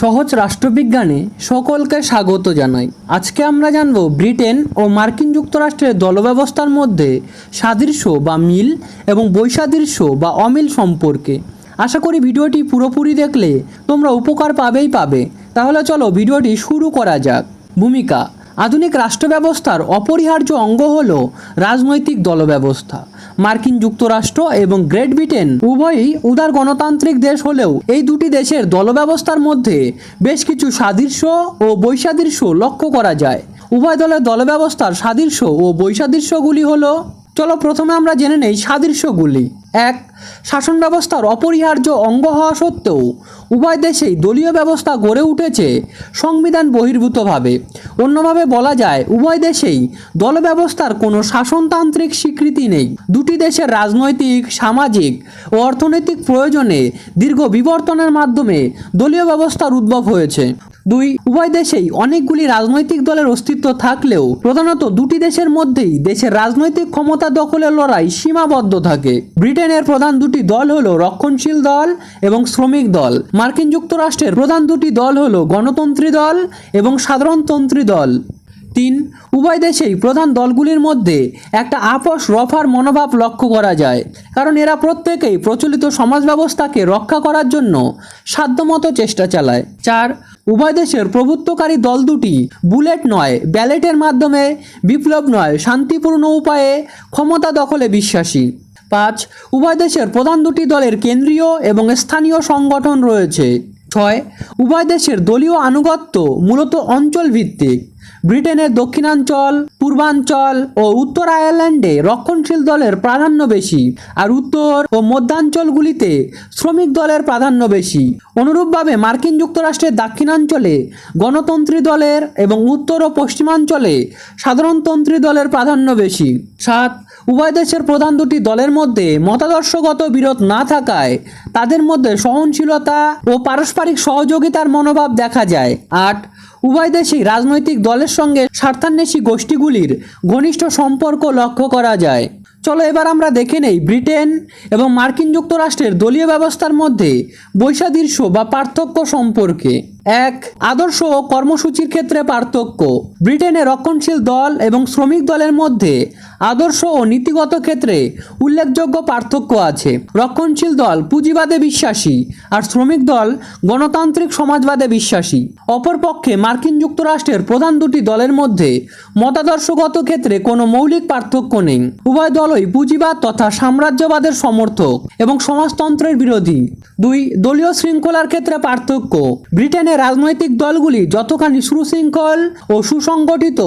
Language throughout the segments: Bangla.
সহজ রাষ্ট্রবিজ্ঞানে সকলকে স্বাগত জানাই। আজকে আমরা জানব ব্রিটেন ও মার্কিন যুক্তরাষ্ট্রের দলব্যবস্থার মধ্যে সাদৃশ্য বা মিল এবং বৈসাদৃশ্য বা অমিল সম্পর্কে। আশা করি ভিডিওটি পুরোপুরি দেখলে তোমরা উপকার পাবেই পাবে। তাহলে চলো ভিডিওটি শুরু করা যাক। ভূমিকা, আধুনিক রাষ্ট্র ব্যবস্থার অপরিহার্য অঙ্গ হল রাজনৈতিক দলব্যবস্থা। মার্কিন যুক্তরাষ্ট্র এবং গ্রেট ব্রিটেন উভয়ই উদার গণতান্ত্রিক দেশ হলেও এই দুটি দেশের দলব্যবস্থার মধ্যে বেশ কিছু সাদৃশ্য ও বৈসাদৃশ্য লক্ষ্য করা যায়। উভয় দলের দলব্যবস্থার সাদৃশ্য ও বৈসাদৃশ্যগুলি হলো চলো প্রথমে আমরা জেনে নেই সাদৃশ্যগুলি। এক শাসন ব্যবস্থার অপরিহার্য অঙ্গ হওয়া সত্ত্বেও উভয় দেশেই দলীয় ব্যবস্থা গড়ে উঠেছে সংবিধান বহির্ভূতভাবে। অন্যভাবে বলা যায়, উভয় দেশেই দল ব্যবস্থার কোনো শাসনতান্ত্রিক স্বীকৃতি নেই। দুটি দেশের রাজনৈতিক, সামাজিক ও অর্থনৈতিক প্রয়োজনে দীর্ঘ বিবর্তনের মাধ্যমে দলীয় ব্যবস্থার উদ্ভব হয়েছে। দুই, উভয় দেশেই অনেকগুলি রাজনৈতিক দলের অস্তিত্ব থাকলেও প্রধানত দুটি দেশের মধ্যেই দেশের রাজনৈতিক ক্ষমতা দখলের লড়াই সীমাবদ্ধ থাকে। ব্রিটেনের প্রধান দুটি দল হলো রক্ষণশীল দল এবং শ্রমিক দল। মার্কিন যুক্তরাষ্ট্রের প্রধান দুটি দল হলো গণতন্ত্রী দল এবং সাধারণতন্ত্রী দল। তিন। উভয় দেশেই প্রধান দলগুলির মধ্যে একটা আপোষ রফার মনোভাব লক্ষ্য করা যায়। কারণ এরা প্রত্যেকেই প্রচলিত সমাজ ব্যবস্থাকে রক্ষা করার জন্য সাধ্যমতো চেষ্টা চালায়। চার, উভয় দেশের প্রভুত্বকারী দল দুটি বুলেট নয়, ব্যালেটের মাধ্যমে বিপ্লব নয়, শান্তিপূর্ণ উপায়ে ক্ষমতা দখলে বিশ্বাসী। পাঁচ, উভয় দেশের প্রধান দুটি দলের কেন্দ্রীয় এবং স্থানীয় সংগঠন রয়েছে। ছয়, উভয় দেশের দলীয় আনুগত্য মূলত অঞ্চল ভিত্তিক ব্রিটেনের দক্ষিণাঞ্চল, পূর্বাঞ্চল ও উত্তর আয়ারল্যান্ডে রক্ষণশীল দলের প্রাধান্য বেশি আর উত্তর ও মধ্যাঞ্চলগুলিতে শ্রমিক দলের প্রাধান্য বেশি। অনুরূপভাবে মার্কিন যুক্তরাষ্ট্রের দক্ষিণাঞ্চলে গণতন্ত্রী দলের এবং উত্তর ও পশ্চিমাঞ্চলে সাধারণতন্ত্রী দলের প্রাধান্য বেশি। সাত, উভয় দেশের প্রধান দুটি দলের মধ্যে মতাদর্শগত বিরোধ না থাকায় তাদের মধ্যে সহনশীলতা ও পারস্পরিক সহযোগিতার মনোভাব দেখা যায়। আট উভয় দেশেই রাজনৈতিক দলের সঙ্গে স্বার্থান্বেষী গোষ্ঠীগুলির ঘনিষ্ঠ সম্পর্ক লক্ষ্য করা যায়। চলো এবার আমরা দেখে নেই ব্রিটেন এবং মার্কিন যুক্তরাষ্ট্রের দলীয় ব্যবস্থার মধ্যে বৈশাদৃশ্য বা পার্থক্য সম্পর্কে। এক, আদর্শ ও কর্মসূচির ক্ষেত্রে পার্থক্য। ব্রিটেনে রক্ষণশীল দল এবং শ্রমিক দলের মধ্যে আদর্শ ও নীতিগত ক্ষেত্রে উল্লেখযোগ্য পার্থক্য আছে। রক্ষণশীল দল পুঁজিবাদে বিশ্বাসী আর শ্রমিক দল গণতান্ত্রিক সমাজবাদে বিশ্বাসী। অপরপক্ষে মার্কিন যুক্তরাষ্ট্রের প্রধান দুটি দলের মধ্যে মতাদর্শগত ক্ষেত্রে কোনো মৌলিক পার্থক্য নেই। উভয় দলই পুঁজিবাদ তথা সাম্রাজ্যবাদের সমর্থক এবং সমাজতন্ত্রের বিরোধী। দুই, দলীয় শৃঙ্খলার ক্ষেত্রে পার্থক্য। ব্রিটেনের রাজনৈতিক দলগুলি যতখানি সুশৃঙ্খল ও সুসংগঠিত,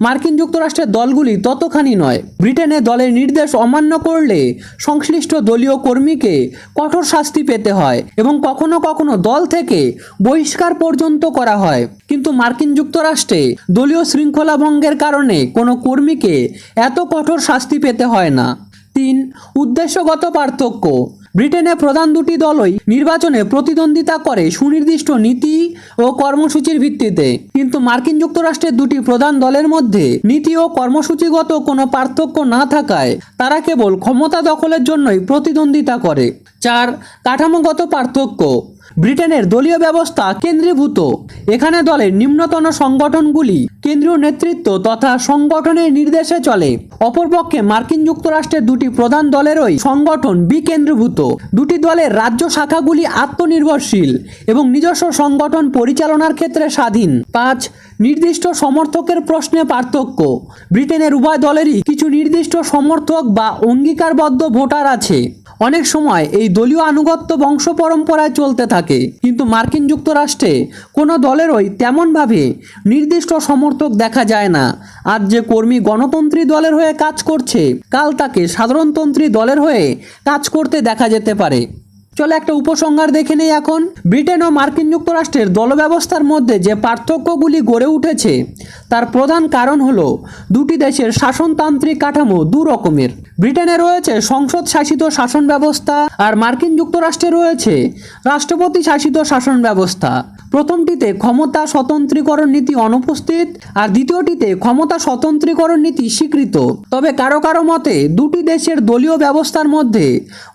মার্কিন যুক্তরাষ্ট্রের দলগুলি ততখানি নয়। ব্রিটেনে দলের নির্দেশ অমান্য করলে সংশ্লিষ্ট দলীয় কর্মীকে কঠোর শাস্তি পেতে হয় এবং কখনো কখনো দল থেকে বহিষ্কার পর্যন্ত করা হয়। কিন্তু মার্কিন যুক্তরাষ্ট্রে দলীয় শৃঙ্খলা ভঙ্গের কারণে কোনো কর্মীকে এত কঠোর শাস্তি পেতে হয় না। তিন, উদ্দেশ্যগত পার্থক্য। ব্রিটেনে প্রধান দুটি দলই নির্বাচনে প্রতিদ্বন্দ্বিতা করে সুনির্দিষ্ট নীতি ও কর্মসূচির ভিত্তিতে। কিন্তু মার্কিন যুক্তরাষ্ট্রের দুটি প্রধান দলের মধ্যে নীতি ও কর্মসূচিগত কোনো পার্থক্য না থাকায় তারা কেবল ক্ষমতা দখলের জন্যই প্রতিদ্বন্দ্বিতা করে। চার, কাঠামোগত পার্থক্য। ব্রিটেনের দলীয় ব্যবস্থা কেন্দ্রীভূত। এখানে দলের নিম্নতন সংগঠনগুলি কেন্দ্রীয় নেতৃত্ব তথা সংগঠনের নির্দেশে চলে। অপরপক্ষে মার্কিন যুক্তরাষ্ট্রের দুটি প্রধান দলেরই সংগঠন বিকেন্দ্রীভূত দুটি দলের রাজ্য শাখাগুলি আত্মনির্ভরশীল এবং নিজস্ব সংগঠন পরিচালনার ক্ষেত্রে স্বাধীন। পাঁচ, নির্দিষ্ট সমর্থকের প্রশ্নে পার্থক্য। ব্রিটেনের উভয় দলেরই কিছু নির্দিষ্ট সমর্থক বা অঙ্গীকারবদ্ধ ভোটার আছে। অনেক সময় এই দলীয় আনুগত্য বংশ পরম্পরায় চলতে থাকে। কিন্তু মার্কিন যুক্তরাষ্ট্রে কোনো দলেরই তেমনভাবে নির্দিষ্ট সমর্থক দেখা যায় না। আর যে কর্মী গণতন্ত্রী দলের হয়ে কাজ করছে, কাল তাকে সাধারণতন্ত্রী দলের হয়ে কাজ করতে দেখা যেতে পারে। চলো একটা উপসংহার দেখে নেই এখন। ব্রিটেন ও মার্কিন যুক্তরাষ্ট্রের দলব্যবস্থার মধ্যে যে পার্থক্যগুলি গড়ে উঠেছে, তার প্রধান কারণ হলো দুটি দেশের শাসনতান্ত্রিক কাঠামো দু রকমের ব্রিটেনে রয়েছে সংসদ শাসিত শাসন ব্যবস্থা আর মার্কিন যুক্তরাষ্ট্রে রয়েছে রাষ্ট্রপতি শাসিত শাসন ব্যবস্থা। প্রথমটিতে ক্ষমতা স্বতন্ত্রীকরণ নীতি অনুপস্থিত আর দ্বিতীয়টিতে ক্ষমতা স্বতন্ত্রীকরণ নীতি স্বীকৃত। তবে কারও কারও মতে, দুটি দেশের দলীয় ব্যবস্থার মধ্যে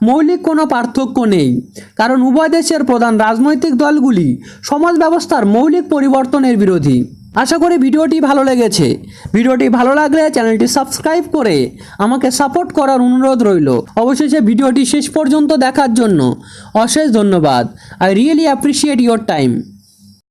মৌলিক কোনো পার্থক্য নেই। কারণ উভয় দেশের প্রধান রাজনৈতিক দলগুলি সমাজ ব্যবস্থার মৌলিক পরিবর্তনের বিরোধী। আশা করি ভিডিওটি ভালো লেগেছে। ভিডিওটি ভালো লাগলে চ্যানেলটি সাবস্ক্রাইব করে আমাকে সাপোর্ট করার অনুরোধ রইল। অবশেষে ভিডিওটি শেষ পর্যন্ত দেখার জন্য অশেষ ধন্যবাদ। I really appreciate your time.